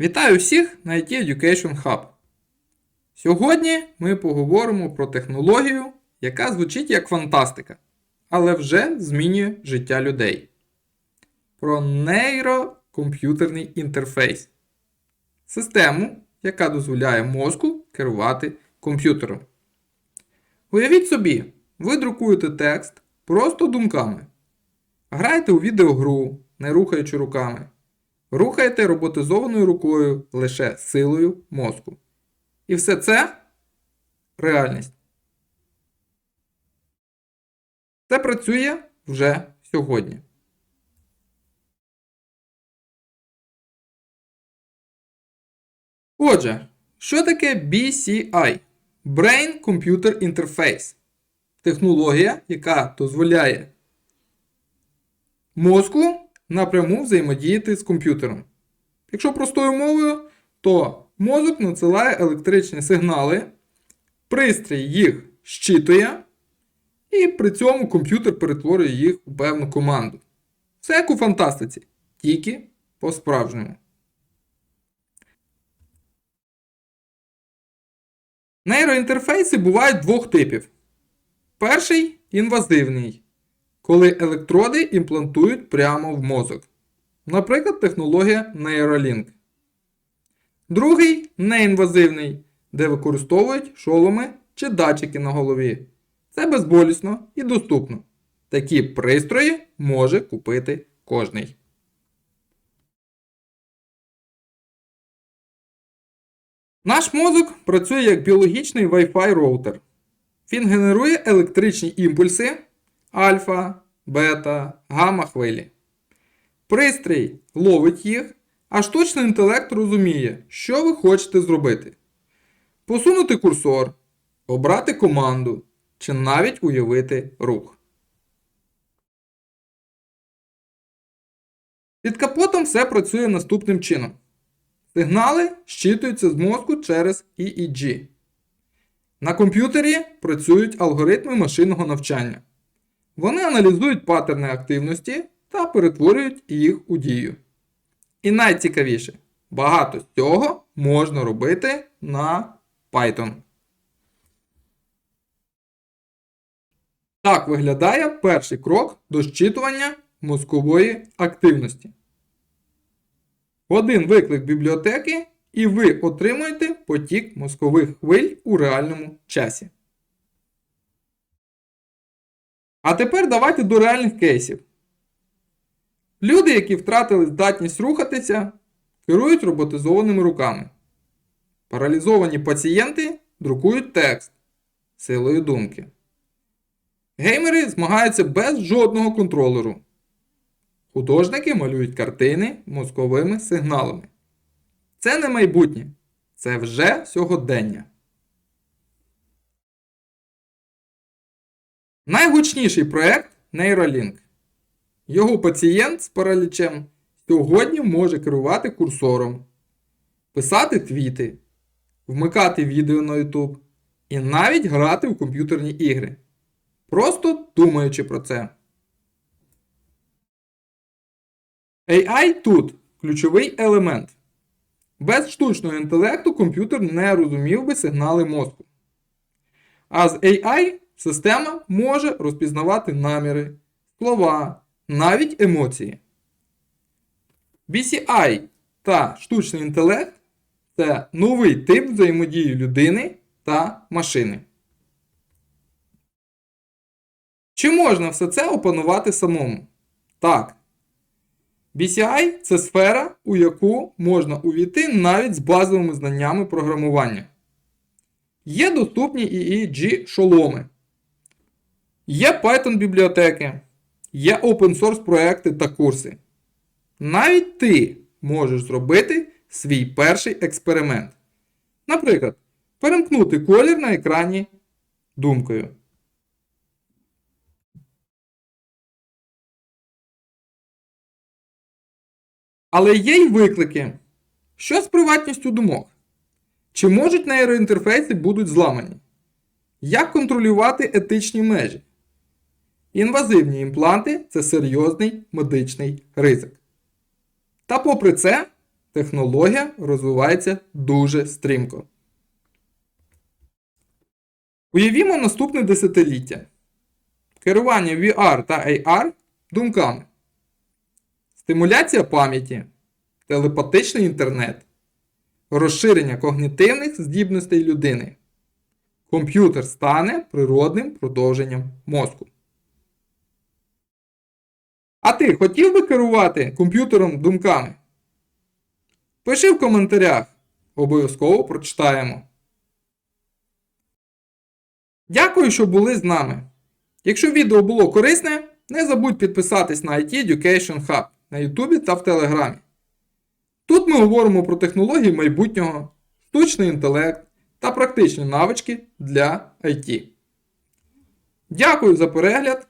Вітаю всіх на IT Education Hub. Сьогодні ми поговоримо про технологію, яка звучить як фантастика, але вже змінює життя людей. Про нейрокомп'ютерний інтерфейс. Систему, яка дозволяє мозку керувати комп'ютером. Уявіть собі, ви друкуєте текст просто думками. Граєте у відеогру, не рухаючи руками. Рухаєте роботизованою рукою лише силою мозку. І все це реальність. Це працює вже сьогодні. Отже, що таке BCI? Brain Computer Interface. Технологія, яка дозволяє мозку напряму взаємодіяти з комп'ютером. Якщо простою мовою, то мозок надсилає електричні сигнали, пристрій їх щитує, і при цьому комп'ютер перетворює їх у певну команду. Все як у фантастиці, тільки по-справжньому. Нейроінтерфейси бувають двох типів. Перший інвазивний, коли електроди імплантують прямо в мозок. Наприклад, технологія Neuralink. Другий неінвазивний, де використовують шоломи чи датчики на голові. Це безболісно і доступно. Такі пристрої може купити кожний. Наш мозок працює як біологічний Wi-Fi роутер. Він генерує електричні імпульси альфа, бета, гамма хвилі. Пристрій ловить їх, а штучний інтелект розуміє, що ви хочете зробити. Посунути курсор, обрати команду чи навіть уявити рух. Під капотом все працює наступним чином. Сигнали щитуються з мозку через EEG. На комп'ютері працюють алгоритми машинного навчання. Вони аналізують паттерни активності та перетворюють їх у дію. І найцікавіше, багато з цього можна робити на Python. Так виглядає перший крок до щитування мозкової активності. Один виклик бібліотеки, і ви отримуєте потік мозкових хвиль у реальному часі. А тепер давайте до реальних кейсів. Люди, які втратили здатність рухатися, керують роботизованими руками. Паралізовані пацієнти друкують текст силою думки. Геймери змагаються без жодного контролеру. Художники малюють картини мозковими сигналами. Це не майбутнє, це вже сьогодення. Найгучніший проект Neuralink. Його пацієнт з паралічем сьогодні може керувати курсором, писати твіти, вмикати відео на YouTube і навіть грати в комп'ютерні ігри. Просто думаючи про це. AI тут ключовий елемент. Без штучного інтелекту комп'ютер не розумів би сигнали мозку. А з AI система може розпізнавати наміри, слова, навіть емоції. BCI та штучний інтелект це новий тип взаємодії людини та машини. Чи можна все це опанувати самому? Так. BCI це сфера, у яку можна увійти навіть з базовими знаннями програмування. Є доступні EEG шоломи. Є Python бібліотеки, є open source проекти та курси. Навіть ти можеш зробити свій перший експеримент. Наприклад, перемкнути колір на екрані думкою. Але є й виклики. Що з приватністю думок? Чи можуть нейроінтерфейси будуть зламані? Як контролювати етичні межі? Інвазивні імпланти це серйозний медичний ризик. Та попри це, технологія розвивається дуже стрімко. Уявімо наступне десятиліття. Керування VR та AR думками. Стимуляція пам'яті, телепатичний інтернет, розширення когнітивних здібностей людини. Комп'ютер стане природним продовженням мозку. А ти хотів би керувати комп'ютером думками? Пиши в коментарях. Обов'язково прочитаємо. Дякую, що були з нами. Якщо відео було корисне, не забудь підписатись на IT Education Hub на YouTube та в Телеграмі. Тут ми говоримо про технології майбутнього, штучний інтелект та практичні навички для IT. Дякую за перегляд.